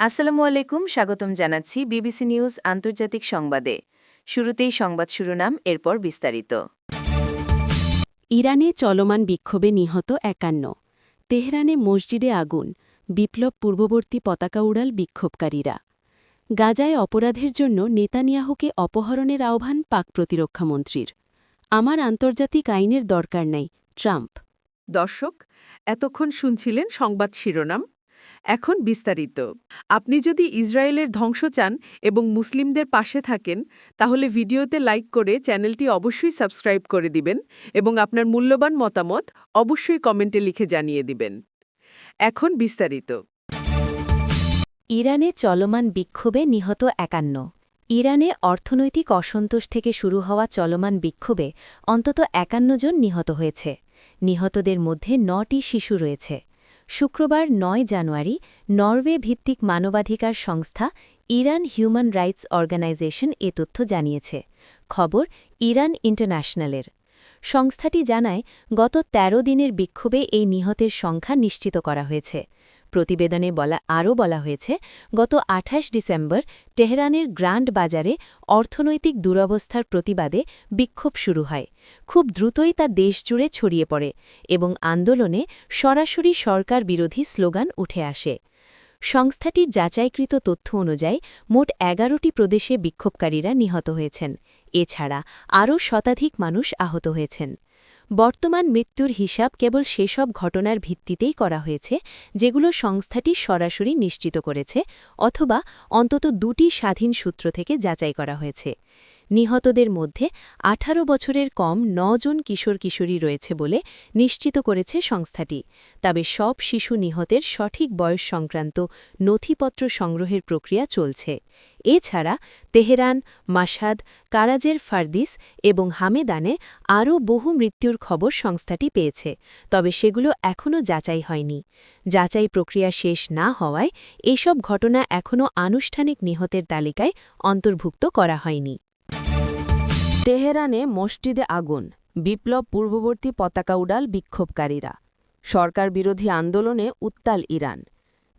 আসসালামু আলাইকুম স্বাগতম জানাচ্ছি বিবিসি নিউজ আন্তর্জাতিক সংবাদে। শুরুতেই সংবাদ শিরোনাম এরপর বিস্তারিত। ইরানে চলমান বিক্ষোভে নিহত একান্ন। তেহরানে মসজিদে আগুন বিপ্লব পূর্ববর্তী পতাকা উড়াল বিক্ষোভকারীরা। গাজায় অপরাধের জন্য নেতানিয়াহুকে অপহরণের আহ্বান পাক প্রতিরক্ষামন্ত্রীর আমার আন্তর্জাতিক আইনের দরকার নাই ট্রাম্প। দর্শক এতক্ষণ শুনছিলেন সংবাদ শিরোনাম। এখন বিস্তারিত। আপনি যদি ইসরায়েলের ধ্বংস চান এবং মুসলিমদের পাশে থাকেন, তাহলে ভিডিওতে লাইক করে চ্যানেলটি অবশ্যই সাবস্ক্রাইব করে দিবেন এবং আপনার মূল্যবান মতামত অবশ্যই কমেন্টে লিখে জানিয়ে দিবেন। এখন বিস্তারিত। ইরানে চলমান বিক্ষোভে নিহত একান্ন। ইরানে অর্থনৈতিক অসন্তোষ থেকে শুরু হওয়া চলমান বিক্ষোভে অন্তত একান্ন জন নিহত হয়েছে। নিহতদের মধ্যে নটি শিশু রয়েছে। শুক্রবার নয় জানুয়ারি, নরওয়ে ভিত্তিক মানবাধিকার সংস্থা ইরান হিউম্যান রাইটস অর্গানাইজেশন এ তথ্য জানিয়েছে। খবর, ইরান ইন্টারন্যাশনালের। সংস্থাটি জানায়, গত ১৩ দিনের বিক্ষোভে এই নিহতের সংখ্যা নিশ্চিত করা হয়েছে। প্রতিবেদনে বলা, আরও বলা হয়েছে, গত ২৮ ডিসেম্বর তেহরানের গ্র্যান্ড বাজারে অর্থনৈতিক দুরবস্থার প্রতিবাদে বিক্ষোভ শুরু হয়। খুব দ্রুতই তা দেশজুড়ে ছড়িয়ে পড়ে এবং আন্দোলনে সরাসরি সরকার বিরোধী স্লোগান উঠে আসে। সংস্থাটির যাচাইকৃত তথ্য অনুযায়ী, মোট এগারোটি প্রদেশে বিক্ষোভকারীরা নিহত হয়েছেন। এছাড়া আরও শতাধিক মানুষ আহত হয়েছেন। বর্তমান মৃত্যুর হিসাব কেবল সেসব ঘটনার ভিত্তিতেই করা হয়েছে, যেগুলো সংস্থাটি সরাসরি নিশ্চিত করেছে অথবা অন্তত দুটি স্বাধীন সূত্র থেকে যাচাই করা হয়েছে। নিহতদের মধ্যে ১৮ বছরের কম জন কিশোর কিশোরী রয়েছে বলে নিশ্চিত করেছে সংস্থাটি। তবে সব শিশু নিহতের সঠিক বয়স সংক্রান্ত নথিপত্র সংগ্রহের প্রক্রিয়া চলছে। এছাড়া তেহরান মাসাদ কারাজের ফারদিস এবং হামেদানে আরও বহু মৃত্যুর খবর সংস্থাটি পেয়েছে, তবে সেগুলো এখনও যাচাই হয়নি। যাচাই প্রক্রিয়া শেষ না হওয়ায় এসব ঘটনা এখনও আনুষ্ঠানিক নিহতের তালিকায় অন্তর্ভুক্ত করা হয়নি। তেহরানে মসজিদে আগুন, বিপ্লব পূর্ববর্তী পতাকা উড়াল বিক্ষোভকারীরা। সরকার বিরোধী আন্দোলনে উত্তাল ইরান।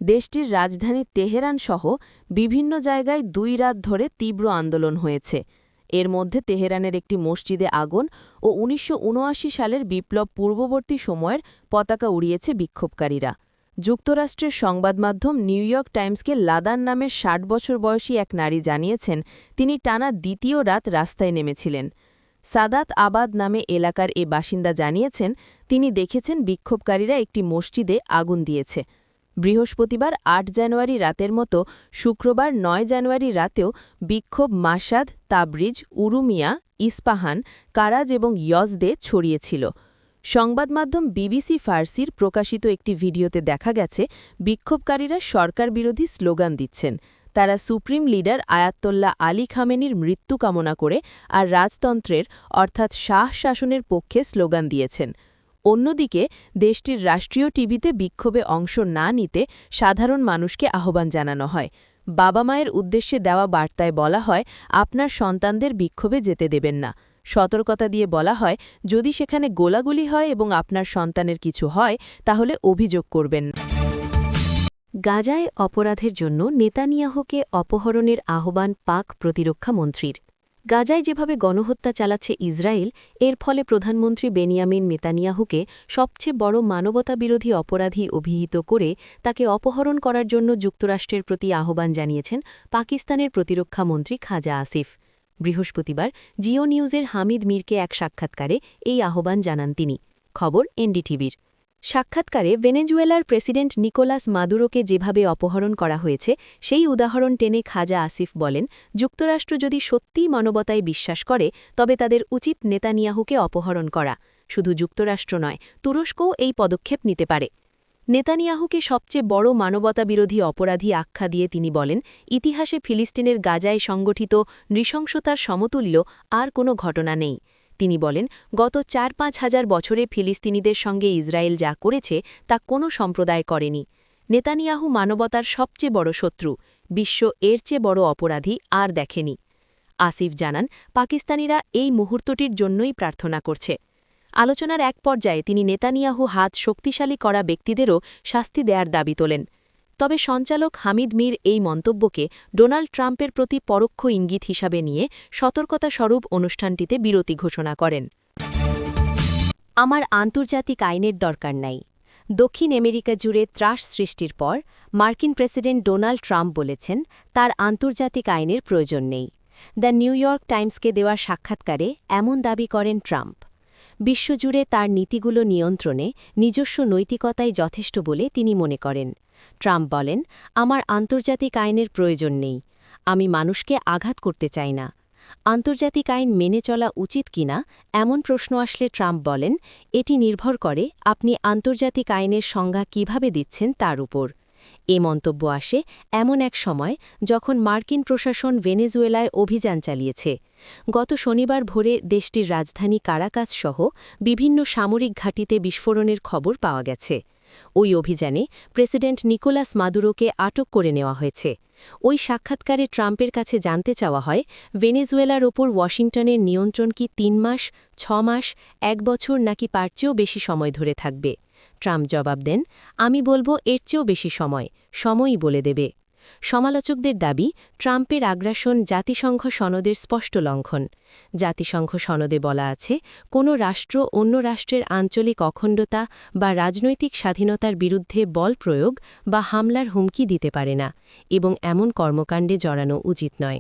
দেশটির রাজধানী তেহরান সহ বিভিন্ন জায়গায় দুই রাত ধরে তীব্র আন্দোলন হয়েছে। এর মধ্যে তেহরানের একটি মসজিদে আগুন ও উনিশশো ঊনআশি সালের বিপ্লব পূর্ববর্তী সময়ের পতাকা উড়িয়েছে বিক্ষোভকারীরা। যুক্তরাষ্ট্রের সংবাদমাধ্যম নিউ ইয়র্ক টাইমসকে লাদান নামের ষাট বছর বয়সী এক নারী জানিয়েছেন, তিনি টানা দ্বিতীয় রাত রাস্তায় নেমেছিলেন। সাদাত আবাদ নামে এলাকার এ বাসিন্দা জানিয়েছেন, তিনি দেখেছেন বিক্ষোভকারীরা একটি মসজিদে আগুন দিয়েছে। বৃহস্পতিবার আট জানুয়ারি রাতের মতো শুক্রবার নয় জানুয়ারি রাতেও বিক্ষোভ মাসাদ, তাবরিজ, উরুমিয়া, ইস্পাহান, কারাজ এবং ইয়জদে ছড়িয়েছিল। সংবাদমাধ্যম বিবিসি ফার্সির প্রকাশিত একটি ভিডিওতে দেখা গেছে, বিক্ষোভকারীরা সরকার বিরোধী স্লোগান দিচ্ছেন। তারা সুপ্রিম লিডার আয়াত্তল্লা আলী খামেনির মৃত্যু কামনা করে আর রাজতন্ত্রের, অর্থাৎ শাহ শাসনের পক্ষে স্লোগান দিয়েছেন। অন্যদিকে, দেশটির রাষ্ট্রীয় টিভিতে বিক্ষোভে অংশ না নিতে সাধারণ মানুষকে আহ্বান জানানো হয়। বাবা মায়ের উদ্দেশ্যে দেওয়া বার্তায় বলা হয়, আপনার সন্তানদের বিক্ষোভে যেতে দেবেন না। সতর্কতা দিয়ে বলা হয়, যদি সেখানে গোলাগুলি হয় এবং আপনার সন্তানের কিছু হয়, তাহলে অভিযোগ করবেন। গাজায় অপরাধের জন্য নেতানিয়াহুকে অপহরণের আহ্বান পাক প্রতিরক্ষা মন্ত্রীর। গাজায় যেভাবে গণহত্যা চালাচ্ছে ইসরায়েল, এর ফলে প্রধানমন্ত্রী বেনিয়ামিন নেতানিয়াহুকে সবচেয়ে বড় মানবতাবিরোধী অপরাধী অভিহিত করে তাকে অপহরণ করার জন্য যুক্তরাষ্ট্রের প্রতি আহ্বান জানিয়েছেন পাকিস্তানের প্রতিরক্ষা মন্ত্রী খাজা আসিফ। বৃহস্পতিবার জিও নিউজের হামিদ মীরকে এক সাক্ষাৎকারে এই আহ্বান জানান তিনি। খবর এনডিটিভির। সাক্ষাৎকারে ভেনেজুয়েলার প্রেসিডেন্ট নিকোলাস মাদুরোকে যেভাবে অপহরণ করা হয়েছে, সেই উদাহরণ টেনে খাজা আসিফ বলেন, যুক্তরাষ্ট্র যদি সত্যিই মানবতায় বিশ্বাস করে, তবে তাদের উচিত নেতানিয়াহুকে অপহরণ করা। শুধু যুক্তরাষ্ট্র নয়, তুরস্কও এই পদক্ষেপ নিতে পারে। নেতানিয়াহুকে সবচেয়ে বড় মানবতাবিরোধী অপরাধী আখ্যা দিয়ে তিনি বলেন, ইতিহাসে ফিলিস্তিনের গাজায় সংগঠিত নৃশংসতার সমতুল্য আর কোনো ঘটনা নেই। তিনি বলেন, গত চার পাঁচ হাজার বছরে ফিলিস্তিনিদের সঙ্গে ইসরায়েল যা করেছে তা কোনো সম্প্রদায় করেনি। নেতানিয়াহু মানবতার সবচেয়ে বড় শত্রু, বিশ্ব এর চেয়ে বড় অপরাধী আর দেখেনি। আসিফ জানান, পাকিস্তানিরা এই মুহূর্তটির জন্যই প্রার্থনা করছে। আলোচনার এক পর্যায়ে তিনি নেতানিয়াহু হাত শক্তিশালী করা ব্যক্তিদেরও শাস্তি দেয়ার দাবি তোলেন। তবে সঞ্চালক হামিদ মির এই মন্তব্যকে ডোনাল্ড ট্রাম্পের প্রতি পরোক্ষ ইঙ্গিত হিসাবে নিয়ে সতর্কতা স্বরূপ অনুষ্ঠানটিতে বিরতি ঘোষণা করেন। আমার আন্তর্জাতিক আইনের দরকার নাই। দক্ষিণ আমেরিকা জুড়ে ত্রাস সৃষ্টির পর মার্কিন প্রেসিডেন্ট ডোনাল্ড ট্রাম্প বলেছেন, তার আন্তর্জাতিক আইনের প্রয়োজন নেই। দ্য নিউ ইয়র্ক টাইমসকে দেওয়া সাক্ষাৎকারে এমন দাবি করেন ট্রাম্প, বিশ্বজুড়ে তার নীতিগুলো নিয়ন্ত্রণে নিজস্ব নৈতিকতাই যথেষ্ট বলে তিনি মনে করেন। ট্রাম্প বলেন, আমার আন্তর্জাতিক আইনের প্রয়োজন নেই। আমি মানুষকে আঘাত করতে চাই না। আন্তর্জাতিক আইন মেনে চলা উচিত কিনা এমন প্রশ্ন আসলে ট্রাম্প বলেন, এটি নির্ভর করে আপনি আন্তর্জাতিক আইনের সংজ্ঞা কীভাবে দিচ্ছেন তার উপর। এ মন্তব্য আসে এমন এক সময় যখন মার্কিন প্রশাসন ভেনেজুয়েলায় অভিযান চালিয়েছে। গত শনিবার ভোরে দেশটির রাজধানী কারাকাস সহ বিভিন্ন সামরিক ঘাঁটিতে বিস্ফোরণের খবর পাওয়া গেছে। ওই অভিযানে প্রেসিডেন্ট নিকোলাস মাদুরোকে আটক করে নেওয়া হয়েছে। ওই সাক্ষাৎকারে ট্রাম্পের কাছে জানতে চাওয়া হয়, ভেনেজুয়েলার ওপর ওয়াশিংটনের নিয়ন্ত্রণ কি তিন মাস, ছ মাস, এক বছর নাকি পার চেয়েও বেশি সময় ধরে থাকবে? ট্রাম্প জবাব দেন, আমি বলব এর চেয়েও বেশি সময়, সময়ই বলে দেবে। সমালোচকদের দাবি, ট্রাম্পের আগ্রাসন জাতিসংঘ সনদের স্পষ্ট লঙ্ঘন। জাতিসংঘ সনদে বলা আছে, কোনো রাষ্ট্র অন্য রাষ্ট্রের আঞ্চলিক অখণ্ডতা বা রাজনৈতিক স্বাধীনতার বিরুদ্ধে বল প্রয়োগ বা হামলার হুমকি দিতে পারে না, এবং এমন কর্মকাণ্ডে জড়ানো উচিত নয়।